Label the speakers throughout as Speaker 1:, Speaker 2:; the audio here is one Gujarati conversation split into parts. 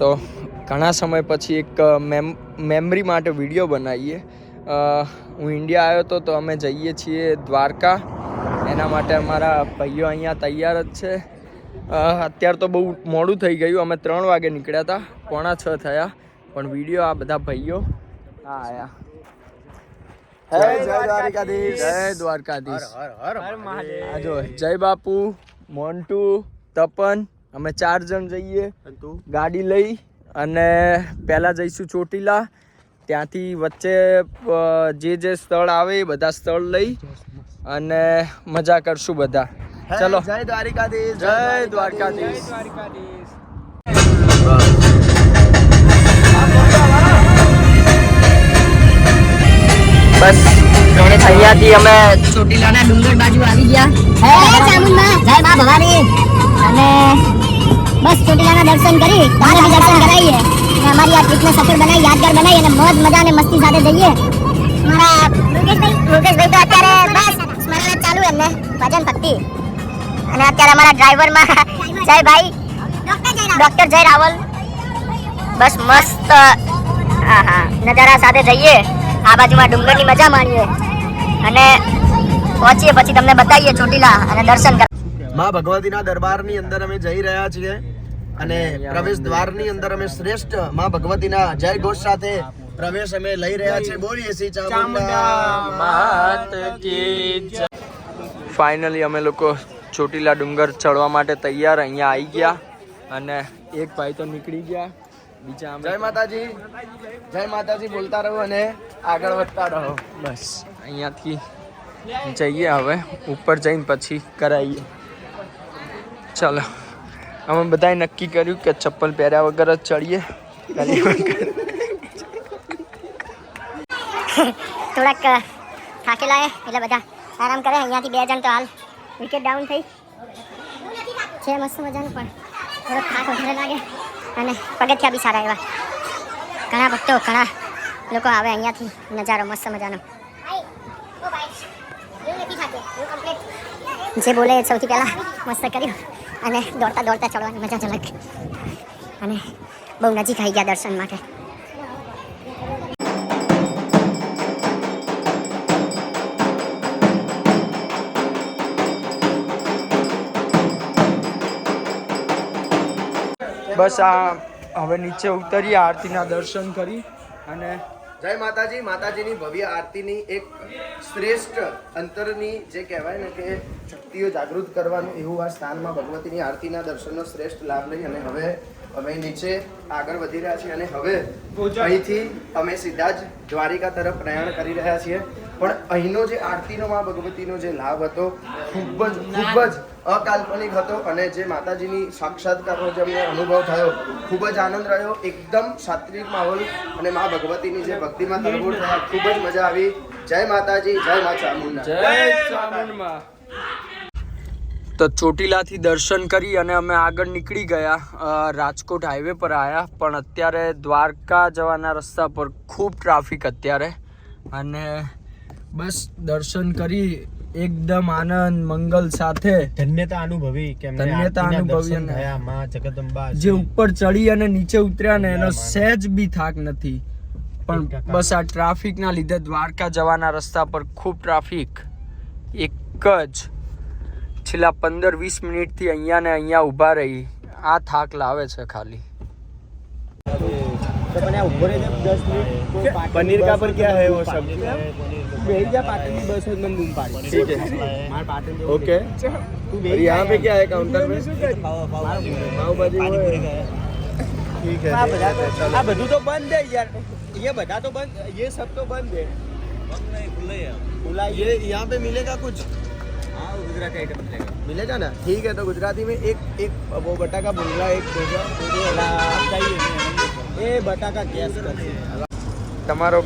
Speaker 1: તો ઘણા સમય પછી એક મેમ મેમરી માટે વીડિયો બનાવીએ. હું ઇન્ડિયા આવ્યો હતો તો અમે જઈએ છીએ દ્વારકા. એના માટે અમારા ભાઈઓ અહીંયા તૈયાર જ છે. અત્યાર તો બહુ મોડું થઈ ગયું. અમે ત્રણ વાગે નીકળ્યા હતા. પોણા છ થયા. પણ વીડિયો આ બધા ભાઈઓ હા આયા.
Speaker 2: જય જય દ્વારકાધીશ.
Speaker 1: જય દ્વારકાધીશ. આ જો જય બાપુ મોન્ટુ તપન અમે ચાર જણ જઈએ. ગાડી લઈ અને પહેલાં જઈશું ચોટીલા. ત્યાંથી વચ્ચે જે જે સ્થળ આવે એ બધા સ્થળ લઈ અને મજા કરશું બધા. ચલો.
Speaker 2: જય દ્વારિકાધીશ
Speaker 1: જય દ્વારકાધીશ. બસ અહીંયાથી અમે. ચોટીલાના ડુંગર બાજુ આવી ગયા.
Speaker 3: હે ચામુંડમાં જય મા ભવાની. અને બસ ચોટીલાના દર્શન કરી તમને બી દર્શન કરાવીએ. અને અમારી આ ટ્રીપને સફળ બનાવી યાદગાર બનાવી અને મોજ મજા અને મસ્તી સાથે જઈએ. મારા યોગેશભાઈ યોગેશભાઈ તો અત્યારે બસ સ્મરણ ચાલુ એમને ભજન ભક્તિ. અને અત્યારે અમારા ડ્રાઈવરમાં જય ભાઈ ડોક્ટર જય રાવલ. બસ મસ્ત હા હા નજારા સાથે જઈએ. આ બાજુમાં ડુંગરની મજા માણીએ. અને પહોંચીએ પછી તમને બતાવીએ ચોટીલા અને દર્શન
Speaker 2: કરમાં ભગવતીના દરબારની અંદર અમે જઈ રહ્યા છીએ. અને પ્રવેશ દ્વારની અંદર અમે શ્રેષ્ઠમાં ભગવતીના જય ઘોષ સાથે પ્રવેશ અમે લઈ રહ્યા છીએ. બોલીએ છીએ ચામુંડા
Speaker 1: ફાઇનલી અમે લોકો ચોટીલા ડુંગર ચડવા માટે તૈયાર અહીંયા આવી ગયા અને એક ભાઈ તો નીકળી ગયા. બીજા
Speaker 2: જય માતાજી. જય માતાજી બોલતા રહો અને આગળ વધતા રહો.
Speaker 1: બસ અહીંયાથી જઈએ હવે. ઉપર જઈને પછી કરાવીએ ચાલો. અમે બધાએ નક્કી કર્યું કે ચપ્પલ પહેર્યા વગર જ ચડીએ.
Speaker 3: થોડાક થાકેલા એટલે બધા આરામ કરે. અહીંયાથી બે જણ તો હાલ વિકેટ ડાઉન થઈ. છે, મસ્ત મજાનું પણ. થોડોક થાક વધારે લાગે. અને પગથિયા બી સારા એવા. ઘણા ભક્તો, ઘણા લોકો આવે અહીંયાથી. નજારો મસ્ત મજાનો. જે બોલે સૌથી પહેલા મસ્ત કર્યું. અને દોડતા દોડતા ચડવાની મજા જ અને બહુ નજીક આવી ગયા દર્શન માટે.
Speaker 1: બસ આ હવે નીચે ઉતરી આરતીના દર્શન કરી અને
Speaker 2: જય માતાજી માતાજીની ભવ્ય આરતીની એક શ્રેષ્ઠ અંતરની જે કહેવાય ને કે શક્તિઓ જાગૃત કરવાનું એવું આ સ્થાનમાં ભગવતીની આરતીના દર્શનનો શ્રેષ્ઠ લાભ લઈ અને હવે અમે નીચે આગળ વધી રહ્યા છીએ અને હવે અહીંથી અમે સીધા જ દ્વારિકા તરફ પ્રયાણ કરી રહ્યા છીએ. પણ અહીંનો જે આરતીનો મા ભગવતીનો જે લાભ હતો ખૂબ જ ખૂબ જ અકાલ્પનિક હતો અને જે માતાજીની સાક્ષાત્કારનો જે અમને અનુભવ થયો ખૂબ જ આનંદ રહ્યો એકદમ સાત્વિક માહોલ અને મા ભગવતીની જે ભક્તિમાં તરબોળ થયા ખૂબ જ મજા આવી. જય માતાજી જય મા ચામુંડા.
Speaker 1: જય ચામુંડમાં તો ચોટીલાથી દર્શન કરી અને અમે આગળ નીકળી ગયા રાજકોટ હાઈવે પર આવ્યા પણ અત્યારે દ્વારકા જવાના રસ્તા પર ખૂબ ટ્રાફિક અત્યારે. અને બસ દર્શન કરી એકદમ આનંદ મંગલ સાથે
Speaker 4: ધન્યતા અનુભવી કે
Speaker 1: ધન્યતા અનુભવી અને-
Speaker 4: થયા માં જગદંબા
Speaker 1: જે ઉપર ચડી અને નીચે ઉતર્યા ને એનો સહેજ બી થાક નથી. પણ બસ આ ટ્રાફિકના લીધે દ્વારકા જવાના રસ્તા પર ખૂબ ટ્રાફિક. એક જ. છેલ્લા પંદર વીસ મિનિટથી અહીંયા ને અહીંયા ઊભા રહી. આ થાક લાવે છે ખાલી.
Speaker 4: તો પણ આ ઉભો રહી જાય દસ મિનિટ કોઈ પાર્ટી
Speaker 2: પનીર કા પર ક્યાં હૈ વો
Speaker 4: બસ
Speaker 2: સબ્જી?
Speaker 4: તું બેહી જા પાર્ટીની બસ જ મને બૂમ પાડી
Speaker 2: ठीक है।
Speaker 4: માર પાર્ટી में
Speaker 2: ओके
Speaker 4: તું
Speaker 2: और
Speaker 4: બેહી
Speaker 2: यहाँ पे
Speaker 4: જા
Speaker 2: क्या है काउंटर में पाव भाजी वो है। ठीक है
Speaker 4: આ
Speaker 2: ठीक
Speaker 4: બધા
Speaker 2: है,
Speaker 4: તો-
Speaker 2: चलो
Speaker 4: આ બધું તો બંધ है यार ये બધા तो बंद ये सब तो बंद है खुला
Speaker 2: ये यहाँ पे मिलेगा कुछ
Speaker 4: हाँ गुजराती आइटम मिलेगा
Speaker 2: मिलेगा ना ठीक है तो गुजराती में एक एक वो बटाका भुंगला एक भेजा
Speaker 4: आप એ બટાકા ગેસ કરશે.
Speaker 1: તમારો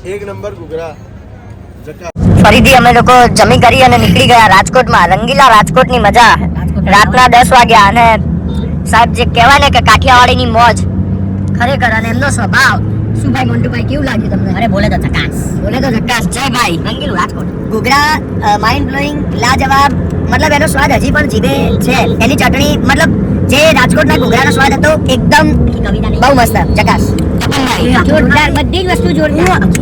Speaker 2: એક નંબર ઘૂઘરા.
Speaker 5: ફરીથી અમે લોકો જમી કરી અને નીકળી ગયા રાજકોટમાં. રંગીલા રાજકોટની મજા. રાતના દસ વાગ્યા અને સાહેબ જે કહેવાય ને કે કાઠિયાવાડીની મોજ. ખરેખર અને એમનો સ્વભાવ. શું ભાઈ મોન્ટુભાઈ કેવું લાગ્યું તમને? અરે બોલે તો ઝકાસ બોલે તો ઝકાસ જય ભાઈ. રંગીલું રાજકોટ. ઘૂઘરા માઇન્ડ બ્લોઈંગ લાજવાબ. મતલબ એનો સ્વાદ હજી પણ જીભે છે. એની ચટણી મતલબ જે રાજકોટના ઘૂઘરાનો સ્વાદ હતો એકદમ બહુ મસ્ત. ઝકાસ જોરદાર બધી જ વસ્તુ જોરદાર. આ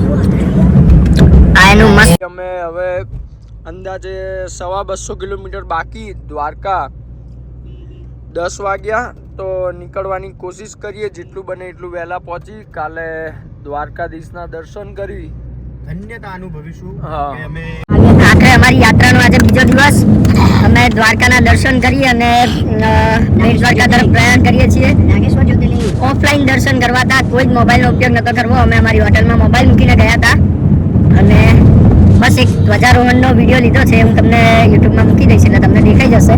Speaker 5: એનું મસ્ત.
Speaker 1: અમે હવે અંદાજે સવા બસો કિલોમીટર બાકી દ્વારકા. દસ વાગ્યા તો નીકળવાની કોશિશ કરીએ જેટલું બને એટલું વહેલા પહોંચી. કાલે દ્વારકાધીશના દર્શન કરી.
Speaker 2: ધન્યતા અનુભવીશું અમે
Speaker 5: આખરે અમારી યાત્રાનો આજે બીજો દિવસ. અમે દ્વારકાના દર્શન કરી અને બેટ દ્વારકા તરફ પ્રયાણ કરીએ છીએ. ઓફલાઈન દર્શન કરવા હતા કોઈ જ મોબાઈલનો ઉપયોગ નતો કરવો. અમે અમારી હોટલમાં મોબાઈલ મૂકીને ગયા હતા. અને બસ એક ધ્વજારોહણનો વીડિયો લીધો છે હું તમને યુટ્યુબમાં મૂકી દઈશ એટલે તમને દેખાઈ જશે.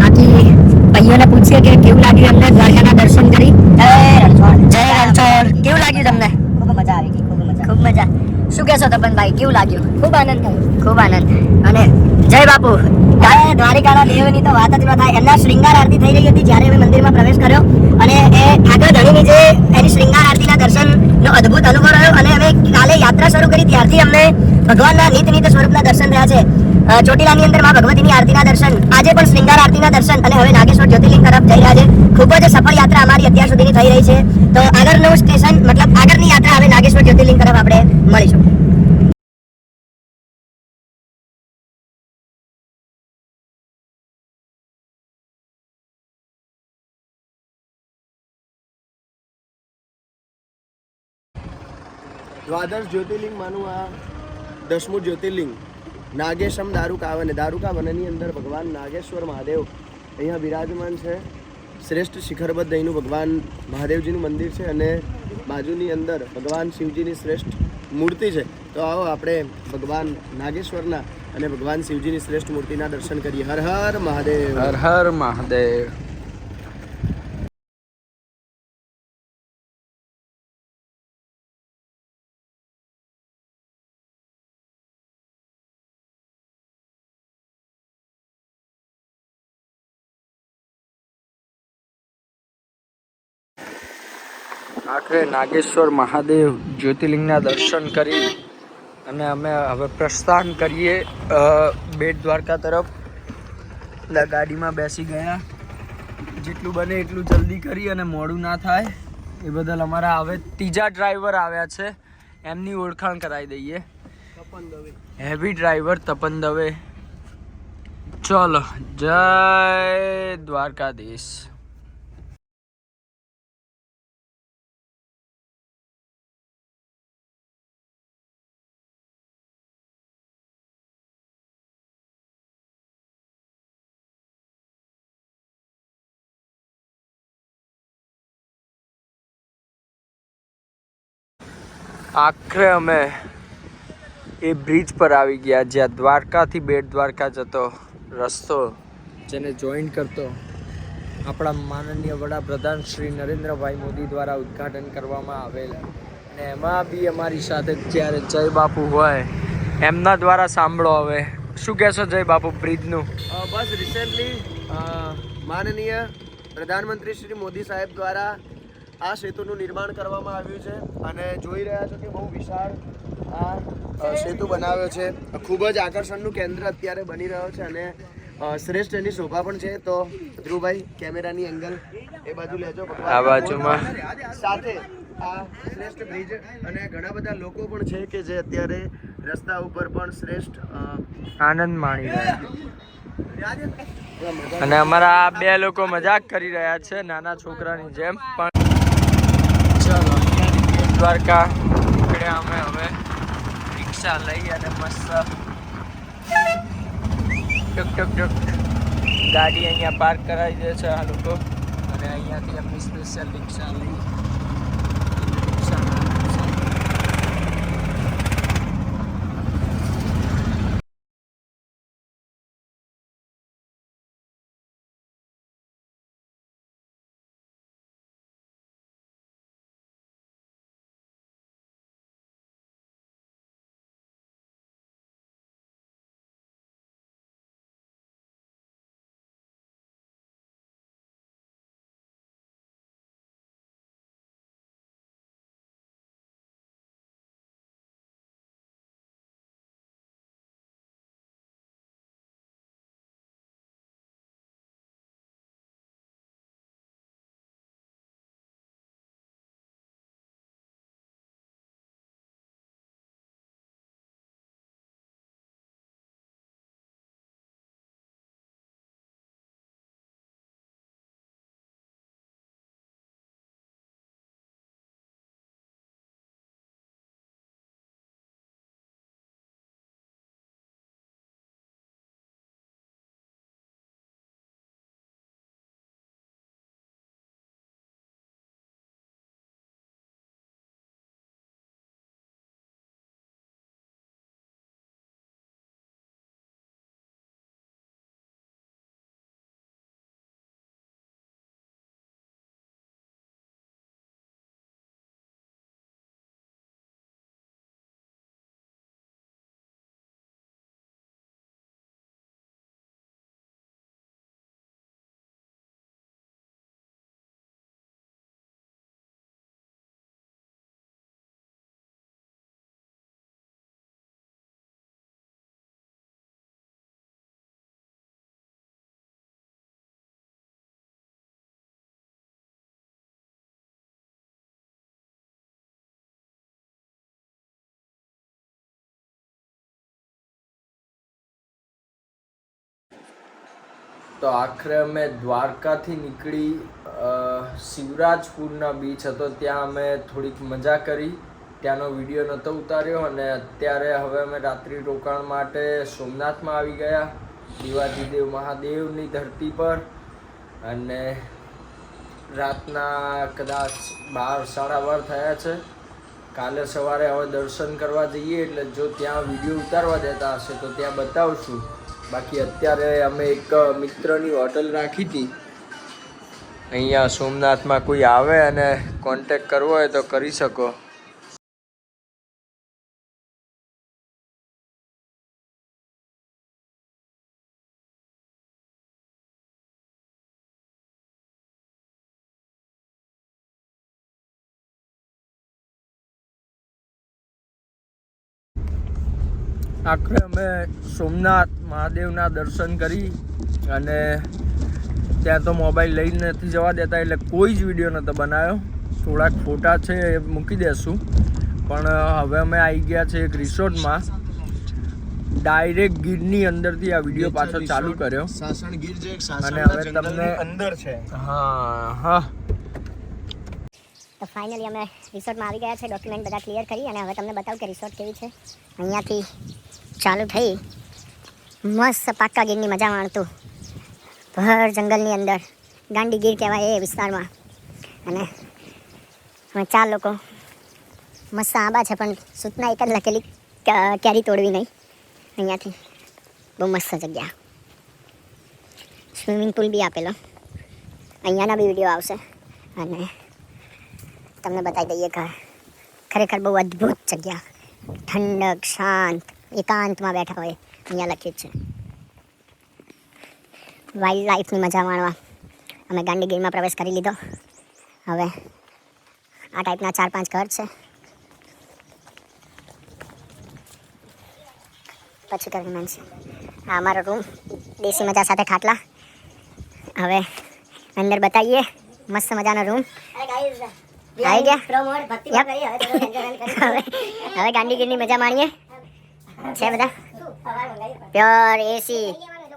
Speaker 5: બાકી ભાઈઓને પૂછીએ કે કેવું લાગ્યું એમને દ્વારકાના દર્શન કરી? જય રણછોડ. જય રણછોડ કેવું લાગ્યું તમને? ખૂબ મજા આવી ગઈ ખૂબ મજા. ખૂબ મજા. શું કહેશો તપનભાઈ કેવું લાગ્યું? ખૂબ આનંદ થયો. ખૂબ આનંદ. અને જય બાપુ. જય દ્વારિકાના દેવની તો વાત જ ન થાય. એમના શ્રૃંગાર આરતી થઈ રહી હતી જ્યારે અમે મંદિરમાં પ્રવેશ કર્યો અને એ આગળ ધણીની જે એની શ્રૃંગાર આરતીના દર્શનનો અદ્ભુત અનુભવ રહ્યો અને અમે કાલે યાત્રા શરૂ કરી ત્યારથી અમને ભગવાનના નિત નિત સ્વરૂપના દર્શન થયા છે. ચોટીલાની અંદરમાં ભગવતીની આરતીના દર્શન, આજે પણ શ્રૃંગાર આરતીના દર્શન અને હવે નાગેશ્વર જ્યોતિર્લિંગ તરફ જઈ રહ્યા છે. ખૂબ જ સફળ યાત્રા અમારી અત્યાર સુધીની થઈ રહી છે. તો આગળનું સ્ટેશન, મતલબ આગળની યાત્રા હવે નાગેશ્વર જ્યોતિર્લિંગ તરફ આપણે મળીશું.
Speaker 2: દ્વાદશ જ્યોતિર્લિંગ માનું આ દસમું જ્યોતિર્લિંગ. નાગેશમ દારૂકા વન દારૂકા વનની અંદર ભગવાન નાગેશ્વર મહાદેવ અહીંયા બિરાજમાન છે. શ્રેષ્ઠ શિખરબદ્ધ અહીંનું ભગવાન મહાદેવજીનું મંદિર છે અને બાજુની અંદર ભગવાન શિવજીની શ્રેષ્ઠ મૂર્તિ છે. તો આવો આપણે ભગવાન નાગેશ્વરના અને ભગવાન શિવજીની શ્રેષ્ઠ મૂર્તિના દર્શન કરીએ. હર હર મહાદેવ.
Speaker 1: હર હર મહાદેવ. આખરે નાગેશ્વર મહાદેવ જ્યોતિર્લિંગના દર્શન કરી અને અમે હવે પ્રસ્થાન કરીએ બેટ દ્વારકા તરફ. એટલે ગાડીમાં બેસી ગયા. જેટલું બને એટલું જલ્દી કરી અને મોડું ના થાય. એ બદલ અમારા હવે ત્રીજા ડ્રાઈવર આવ્યા છે. એમની ઓળખાણ કરાવી દઈએ. Tapan Dave heavy driver Tapan Dave. ચલો, જય દ્વારકાધીશ. આખરે અમે એ બ્રિજ પર આવી ગયા, જ્યાં દ્વારકાથી બેટ દ્વારકા જતો રસ્તો જેને જોઈન કરતો આપણા માનનીય વડાપ્રધાન શ્રી નરેન્દ્રભાઈ મોદી દ્વારા ઉદ્ઘાટન કરવામાં આવેલ. અને એમાં બી અમારી સાથે જ્યારે જય બાપુ હોય, એમના દ્વારા સાંભળો હવે. શું કહેશો જય બાપુ બ્રિજનું
Speaker 2: બસ રિસેન્ટલી માનનીય પ્રધાનમંત્રી શ્રી મોદી સાહેબ દ્વારા આ સેતુનું નિર્માણ કરવામાં આવ્યું છે અને જોઈ રહ્યા છો કે બહુ વિશાળ આ સેતુ બનાવ્યો છે. ખૂબ જ આકર્ષણનું કેન્દ્ર અત્યારે બની રહ્યો છે અને શ્રેષ્ઠ એની શોભા પણ છે. તો ધ્રુવભાઈ કેમેરાની એંગલ એ બાજુ લેજો.
Speaker 1: આ બાજુમાં.
Speaker 2: સાથે આ શ્રેષ્ઠ બ્રિજ અને ઘણા બધા લોકો પણ છે કે જે અત્યારે રસ્તા ઉપર પણ શ્રેષ્ઠ
Speaker 1: આનંદ માણી રહ્યા અને અમારા આ બે લોકો મજાક કરી રહ્યા છે નાના છોકરાની જેમ. પણ દ્વારકા. નીકળ્યા અમે હવે. રિક્ષા લઈ અને મસ્ત ટક ટક ટક ગાડી અહીંયા પાર્ક કરાવી દે છે આ લોકો. અને અહીંયાથી અમે સ્પેશિયલ રિક્ષા લઈ. તો આખરે અમે દ્વારકાથી નીકળી શિવરાજપુરના બીચ હતો. ત્યાં અમે થોડીક મજા કરી. ત્યાંનો વીડિયો નહોતો ઉતાર્યો અને અત્યારે હવે અમે રાત્રિ રોકાણ માટે સોમનાથમાં આવી ગયા. દિવાજીદેવ મહાદેવની ધરતી પર અને રાતના કદાચ બાર, સાડા બાર થયા છે. કાલે સવારે હવે દર્શન કરવા જઈએ એટલે જો ત્યાં વીડિયો ઉતારવા દેતા હશે તો ત્યાં બતાવશું. બાકી અત્યારે અમે એક મિત્રની હોટલ રાખી હતી. અહીંયા સોમનાથમાં કોઈ આવે અને કોન્ટેક કરવો હોય તો કરી શકો. આખરે અમે સોમનાથ મહાદેવના દર્શન કરી અને ત્યાં તો મોબાઈલ લઈને નથી જવા દેતા એટલે કોઈ જ વીડિયો નહોતો બનાવ્યો. થોડાક ફોટા છે એ મૂકી દેશું. પણ હવે અમે આવી ગયા છે એક રિસોર્ટમાં. ડાયરેક્ટ ગીરની અંદરથી આ વીડિયો પાછો ચાલુ કર્યો. અને હવે તમને
Speaker 2: અંદર છે.
Speaker 1: હા હા.
Speaker 3: તો ફાઇનલી અમે રિસોર્ટમાં આવી ગયા છે. ડોક્યુમેન્ટ બધા ક્લિયર કરી અને હવે તમને બતાવું કે રિસોર્ટ કેવી છે. અહીંયાથી ચાલુ થઈ. મસ્ત પાક્કા ગીરની મજા માણતું. ભર જંગલની અંદર. ગાંડી ગીર કહેવાય એ વિસ્તારમાં. અને અમે ચાર લોકો. મસ્ત આંબા છે, પણ સૂચના એક જ લખેલી. ક્યારેય તોડવી નહીં. અહીંયાથી બહુ મસ્ત જગ્યા. સ્વિમિંગ પુલ બી આપેલો. અહીંયાના બી વીડિયો આવશે. અને તમને બતાવી દઈએ ઘર. ખરેખર બહુ અદ્ભુત જગ્યા. ઠંડક, શાંત. એકાંતમાં બેઠા હોય. અહીંયા લખ્યું છે. વાઇલ્ડ લાઈફની મજા માણવા. અમે ગાંધીગીરીમાં પ્રવેશ કરી લીધો. હવે આ ટાઈપના ચાર પાંચ ઘર છે. પછી કરી છે. આ અમારો રૂમ દેશી મજા સાથે ખાટલા. હવે અંદર બતાવીએ. મસ્ત મજાનો રૂમ આવી ગયા? હવે હવે ગાંધીગીરની મજા માણીએ. છે બધા? Pure AC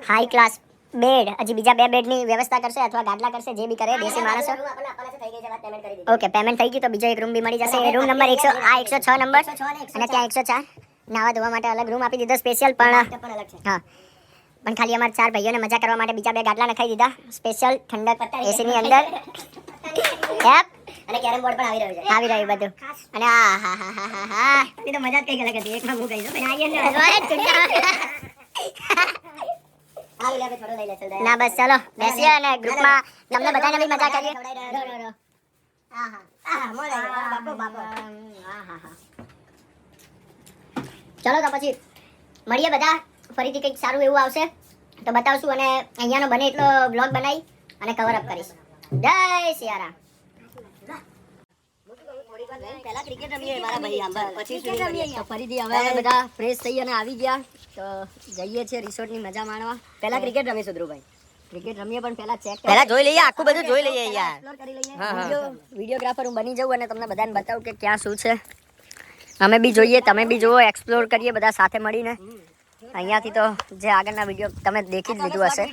Speaker 3: high class bed હજી બીજા બે બેડની વ્યવસ્થા કરશે અથવા ગાદલા કરશે જે બી કરે દેશી માણસો. ઓકે પેમેન્ટ થઈ ગયું તો બીજો એક રૂમ બી મળી જશે. એ રૂમ નંબર એકસો આ એકસો છ નંબર અને ત્યાં એકસો ચાર. નાવા ધોવા માટે અલગ રૂમ આપી દીધો સ્પેશિયલ પણ હા. પણ ખાલી અમારા ચાર ભાઈઓને મજા કરવા માટે બીજા બે ગાડલા નખાઈ દીધા. સ્પેશિયલ ઠંડક એસીની અંદર. એપ અને કેરમ બોર્ડ પણ આવી રહ્યું છે. આવી રહ્યું બધું. અને આ હા હા હા હા હા. એ તો મજા જ કઈ અલગ હતી. એકમાં હું. કહી દઉં આવીએ ના બસ ચલો. બેસીએ અને ગ્રુપમાં તમને બધાને બી મજા કરીએ. ચલો તો પછી મળીએ બધા. ફરીથી કંઈક સારું એવું આવશે તો બતાવશું અને અહીંયાનો બને એટલો બ્લોગ બનાવી અને કવર અપ કરીશ. જય સિયારામ
Speaker 6: પહેલા ક્રિકેટ રમીએ મારા ભાઈ આંબા પછી તો ફરીથી હવે અમે બધા ફ્રેશ થઈ અને આવી ગયા. તો જઈએ છીએ રિસોર્ટની મજા માણવા.
Speaker 7: પહેલા ક્રિકેટ રમી સુધરુભાઈ.
Speaker 6: ક્રિકેટ રમીએ પણ પહેલા ચેક
Speaker 7: પહેલા જોઈ લઈએ આખું બધું જોઈ લઈએ યાર.
Speaker 6: કરી લઈએ.
Speaker 7: હા, હા.
Speaker 6: વિડીયોગ્રાફર હું બની જાઉં અને તમને બધાને બતાવું કે ક્યાં શું છે. અમે બી જોઈએ તમે બી જુઓ એક્સપ્લોર કરીએ બધા સાથે મળીને. અહીંયાથી તો જે આગળના વીડિયો તમે દેખી જ લીધું હશે.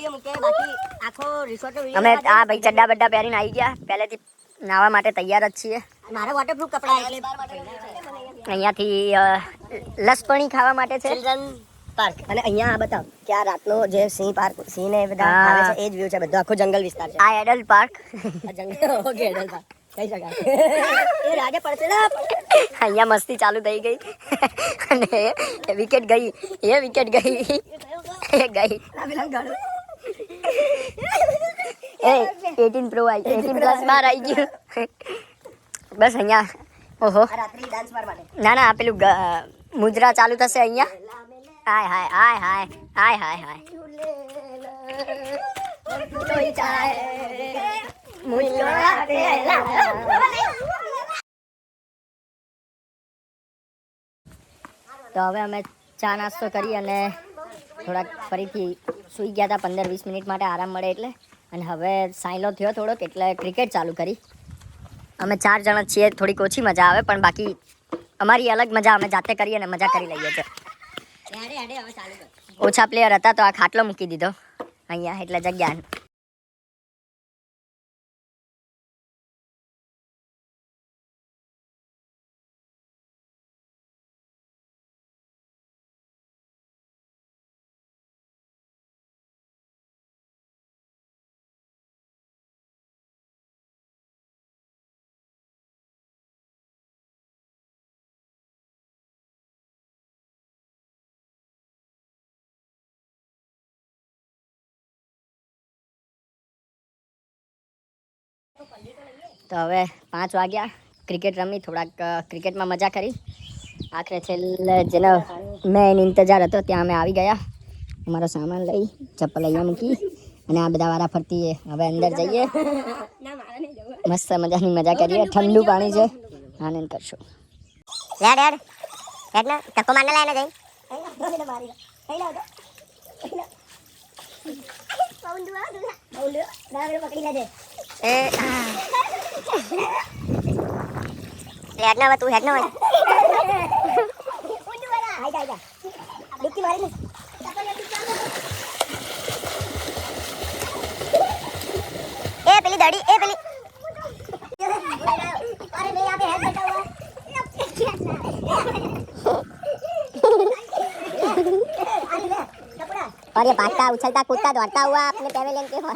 Speaker 6: અમે આ ભાઈ ચડ્ડા બડ્ડા પહેરીને આવી ગયા. પહેલેથી નાવા માટે તૈયાર જ છીએ.
Speaker 7: મારા વોટરપ્રૂફ કપડા
Speaker 6: અહીંયાથી લસપણી ખાવા માટે છે.
Speaker 7: ચિલ્ડ્રન પાર્ક અને અહીંયા આ બતાવ કે આ રાતનો જે સિંહ પાર્ક સિંહ ને બધા એ જ વ્યૂ છે બધો આખો જંગલ વિસ્તાર છે.
Speaker 6: આ એડલ્ટ પાર્ક
Speaker 7: જંગલ ઓકે એડલ પાર્ક કઈ શકાય એ રાગે પડશે ને
Speaker 6: અહીંયા મસ્તી ચાલુ થઈ ગઈ અને વિકેટ ગઈ એ વિકેટ ગઈ એ ગઈ એ 18 પ્રો આવી 18 પ્લસ બાર આવી ગયું બસ અહીંયા ઓહો
Speaker 7: આ રાત્રિ ડાન્સ બાર માટે
Speaker 6: ના ના આ પેલું ગ- મુજરા ચાલુ થશે અહીંયા હાય હાય હાય હાય હાય હાય હાય તો હવે અમે ચા નાસ્તો કરી અને થોડાક ફરીથી સૂઈ ગયા હતા પંદર વીસ મિનિટ માટે આરામ મળે એટલે. અને હવે સાયલો થયો થોડોક એટલે ક્રિકેટ ચાલુ કરી. અમે ચાર જણા છીએ થોડીક ઓછી મજા આવે પણ બાકી અમારી અલગ મજા અમે જાતે કરી અને મજા કરી લઈએ છીએ. ઓછા પ્લેયર હતા તો આ ખાટલો મૂકી દીધો. અહીંયા એટલે જગ્યા તો હવે પાંચ વાગ્યા. ક્રિકેટ રમી થોડાક ક્રિકેટમાં મજા કરી. આખરે છેલ્લે જેનો મેં ઇંતજાર હતો ત્યાં અમે આવી ગયા. અમારો સામાન લઈ ચપ્પલ અહીંયા મૂકી અને આ બધા વારા ફરતી હવે અંદર જઈએ. મસ્ત મજાની મજા કરીએ. ઠંડુ પાણી છે. આનંદ કરશું.
Speaker 3: ને. મારને લાઈને જઈ. એ હેડ ને હવે તું હેડ ને હવે એ પેલી દડી એ પેલી અરે મેં यहाँ पे हेड बैठा हुआ और ये भागता उछलता कूदता दौड़ता हुआ अपने पेवेलियन के और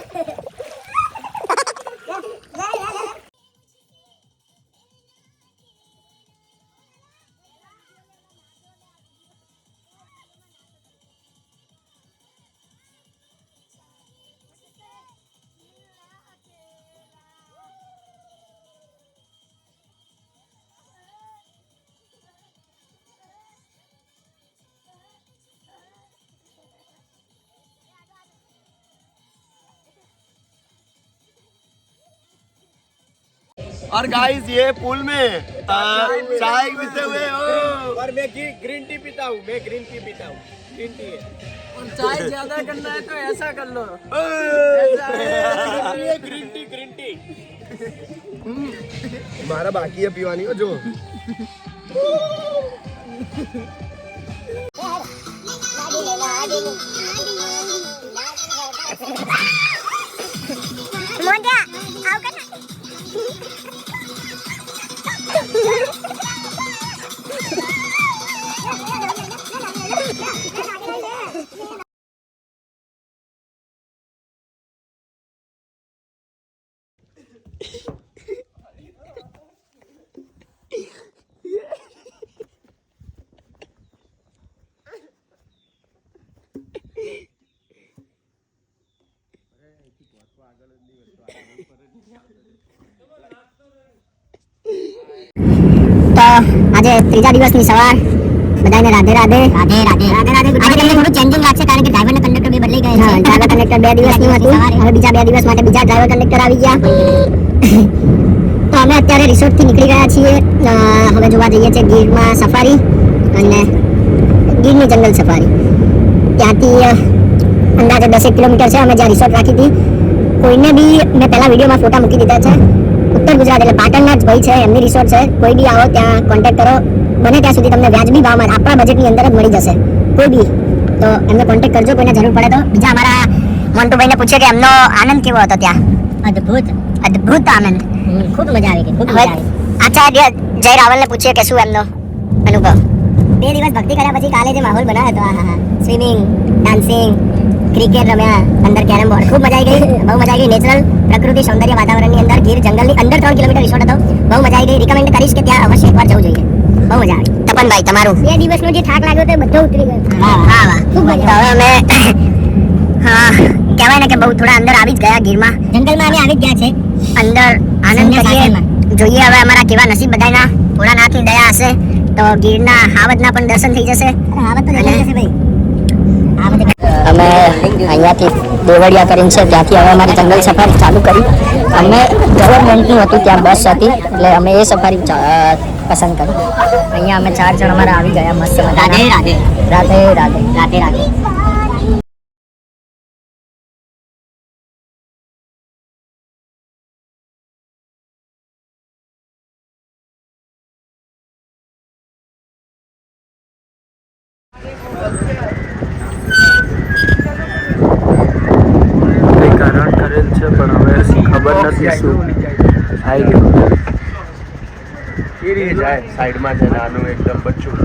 Speaker 2: और गाइस ये पुल में चाय पीते हुए हो।
Speaker 4: और मैं ग्रीन टी पीता हूँ मैं ग्रीन टी पीता हूँ ग्रीन टी है।
Speaker 1: चाय ज़्यादा करना है तो ऐसा कर लो।
Speaker 4: ग्रीन टी ग्रीन टी
Speaker 2: हमारा बाकी है पीवानी हो जो।
Speaker 3: मोंडिया आओ करना Ha ha ha! આજે ત્રીજા દિવસની સવાર. બધાને રાધે રાધે. રાધે રાધે. રાધે રાધે આજે તમને થોડું ચેન્જિંગ લાગશે કારણ કે ડ્રાઈવર ને કંડક્ટર બે બદલાઈ ગયા છે. ડ્રાઈવર કંડક્ટર બે દિવસનું હતું. હવે બીજા બે દિવસ માટે બીજા ડ્રાઈવર કંડક્ટર આવી ગયા. તો અમે અત્યારે રિસોર્ટથી નીકળી ગયા છીએ. હવે જોવા જઈએ છીએ ગીરમાં સફારી અને ગીરની જંગલ સફારી. ત્યાંથી અંદાજે દસેક કિલોમીટર છે. અમે જ્યાં રિસોર્ટ રાખી હતી. કોઈને બી મેં પહેલા વિડીયોમાં ફોટા મૂકી દીધા છે. ઉત્તર ગુજરાત એટલે પાટણના જ ભાઈ છે એમની રિસોર્ટ છે. કોઈ બી આવો ત્યાં કોન્ટેક્ટ કરો. બને ત્યાં સુધી તમને વ્યાજબી ભાવમાં આપણા બજેટની અંદર જ મળી જશે. કોઈ બી. તો એમને કોન્ટેક્ટ કરજો કોઈને જરૂર પડે તો. બીજા અમારા મોન્ટુભાઈને પૂછે કે એમનો આનંદ કેવો હતો ત્યાં? અદ્ભુત. અદ્ભુત આનંદ. ખૂબ મજા આવી ગઈ ખૂબ મજા આવી. આચાર્ય જય રાવલને પૂછીએ કે શું એમનો અનુભવ? બે દિવસ ભક્તિ કર્યા પછી કાલે જે માહોલ બનાવ્યો હતો સ્વિમિંગ ડાન્સિંગ ક્રિકેટ રમ્યા અંદર કેરમ બોર્ડ ખૂબ મજા આવી ગઈ બહુ મજા આવી ગઈ નેચરલ પ્રકૃતિ સૌંદર્ય વાતાવરણની અંદર ગીર જંગલની અંદર ત્રણ કિલોમીટર રિસોર્ટ હતો. બહુ મજા આવી ગઈ. રિકમેન્ડ કરીશ કે ત્યાં અવશ્ય એકવાર જવું જોઈએ. બહુ મજા આવી. તપનભાઈ તમારું? બે દિવસનો જે થાક લાગ્યો તે બધો ઉતરી ગયો. હા હા વાહ. ખૂબ મજા હવે અમે હા કહેવાય ને કે બહુ થોડા અંદર આવી જ ગયા ગીરમાં. જંગલમાં અમે આવી જ ગયા છે. અંદર આનંદ કરીએ. જોઈએ હવે અમારા કેવા નસીબ બધાના. નાથી દયા હશે. તો ગીરના હાવતના પણ દર્શન થઈ જશે. હાવત તો જશે ભાઈ. અમે અહીંયાથી દેવળિયા કરીને છે ત્યાંથી હવે અમારી જંગલ સફારી ચાલુ કરી. અમે ગવર્મેન્ટનું હતું ત્યાં બસ હતી એટલે અમે એ સફારી પસંદ કરી. અહીંયા અમે ચાર જણ અમારા આવી ગયા મસ્ત રાધે રાધે. રાધે રાધે. રાધે રાધે
Speaker 2: બતાવશું
Speaker 1: આવી ગયું
Speaker 2: એ રીતે જાય સાઈડમાં છે નાનું એકદમ બચ્ચું.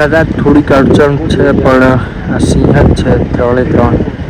Speaker 1: કદાચ થોડીક અડચણ છે, પણ આ સિંહ જ છે, ત્રણે ત્રણ.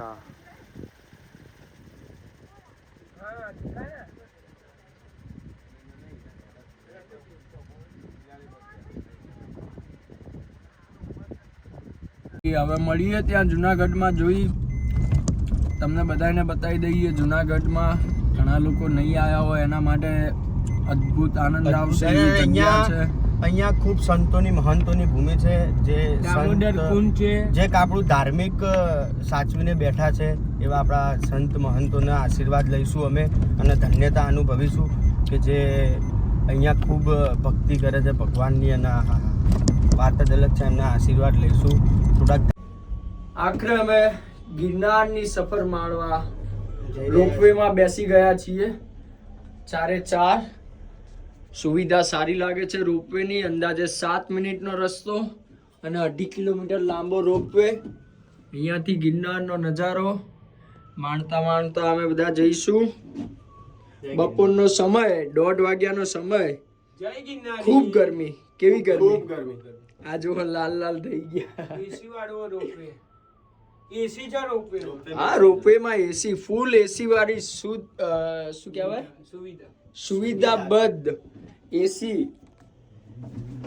Speaker 4: આર્યો
Speaker 1: હવે મળીએ ત્યાં જુનાગઢમાં. જોઈ તમને બધાને બતાવી દઈએ જુનાગઢમાં. ઘણા લોકો નહીં આવ્યા હોય એના માટે અદ્ભુત આનંદ આવશે. જગ્યા છે.
Speaker 4: અહીંયા ખૂબ સંતોની મહંતોની ભૂમિ છે જે છે. જે આપણું ધાર્મિક સાચવીને બેઠા છે એવા આપણા સંત મહંતોના આશીર્વાદ લઈશું અમે અને ધન્યતા અનુભવીશું કે જે અહીંયા ખૂબ ભક્તિ કરે છે ભગવાનની અને વાત જ અલગ છે એમના આશીર્વાદ લઈશું. થોડાક
Speaker 1: આખરે અમે ગિરનારની સફર માણવા રોપવેમાં બેસી ગયા છીએ. ચારે ચાર સુવિધા સારી લાગે છે રોપવેની. અંદાજે સાત મિનિટનો રસ્તો અને અઢી કિલોમીટર લાંબો રોપવે. અહીંયાથી ગિરનારનો નજારો. માણતા માણતા અમે બધા જઈશું. બપોરનો સમય દોઢ વાગ્યાનો સમય. ખૂબ ગરમી. કેવી ગરમી?
Speaker 4: ગરમી.
Speaker 1: આ જો લાલ લાલ થઈ ગયા.
Speaker 4: એસી વાળો રોપવે. એસી જ રોપવે.
Speaker 1: હા રોપવે માં એસી ફૂલ એસી વાળી શું શું કહેવાય?
Speaker 4: સુવિધા.
Speaker 1: સુવિધા બદ્ધ એસી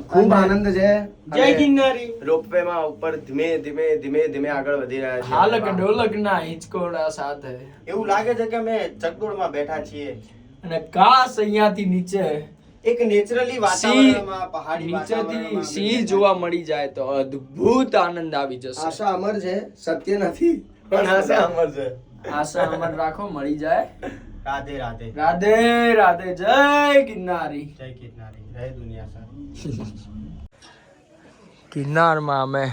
Speaker 2: ખૂબ આનંદ છે.
Speaker 4: જય ગિરનારી.
Speaker 2: રોપવે માં ઉપર ધીમે ધીમે ધીમે ધીમે આગળ વધી રહ્યા છે.
Speaker 1: હાલક ડોલક ના હિંચકોડા સાથે.
Speaker 4: એવું લાગે છે કે અમે ચકડોળમાં બેઠા છીએ.
Speaker 1: અને કાશ અહીંયાથી નીચે.
Speaker 4: એક નેચરલી વાતાવરણમાં પહાડી
Speaker 1: નીચેથી સિંહ જોવા મળી જાય તો અદ્ભુત આનંદ આવી જશે.
Speaker 2: આશા અમર છે સત્ય નથી.
Speaker 4: પણ આશા અમર છે.
Speaker 1: આશા અમર રાખો મળી જાય.
Speaker 4: રાધે રાધે.
Speaker 1: રાધે રાધે. જય ગિરનારી.
Speaker 4: જય ગિરનારી. રહે દુનિયા સારી.
Speaker 1: ગિરનારમાં અમે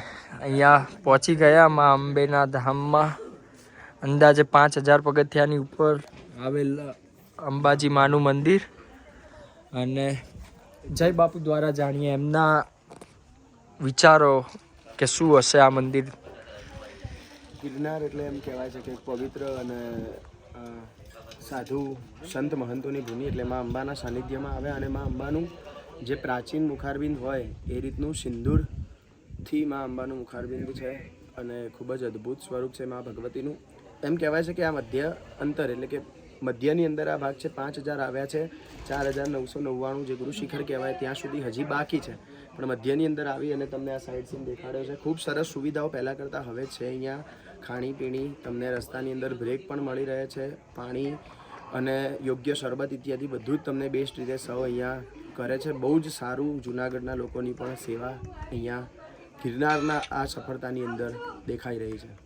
Speaker 1: અહીંયા પહોંચી ગયા માં અંબેના ધામમાં. અંદાજે પાંચ હજાર પગથિયાની ઉપર આવેલ અંબાજી માનું મંદિર. અને જય બાપુ દ્વારા જાણીએ એમના વિચારો કે શું હશે આ મંદિર.
Speaker 2: ગિરનાર એટલે એમ કહેવાય છે કે પવિત્ર અને સાધુ સંત મહંતોની ભૂમિ એટલે માં અંબાના સાનિધ્યમાં આવે અને માં અંબાનું જે પ્રાચીન મુખારબિંદ હોય એ રીતનું સિંદૂરથી માં અંબાનું મુખારબિંદ છે અને ખૂબ જ અદ્ભુત સ્વરૂપ છે માં ભગવતીનું. એમ કહેવાય છે કે આ મધ્ય અંતર એટલે કે મધ્યની અંદર આ ભાગ છે, પાંચ હજાર આવ્યા છે, ચાર હજાર નવસો નવ્વાણું જે ગુરુ શિખર કહેવાય ત્યાં સુધી હજી બાકી છે. પણ મધ્યની અંદર આવી અને તમને આ સાઈડ સીન દેખાડ્યો છે. ખૂબ સરસ સુવિધાઓ પહેલાં કરતાં હવે છે અહીંયા. ખાણીપીણી તમને રસ્તાની અંદર બ્રેક પણ મળી રહે છે. પાણી અને યોગ્ય શરબત ઇત્યાદિ બધું જ તમને બેસ્ટ રીતે સૌ અહીંયા કરે છે. બહુ જ સારું જુનાગઢના લોકોની પણ સેવા અહીંયા ગિરનારના આ સફળતાની અંદર દેખાઈ રહી છે.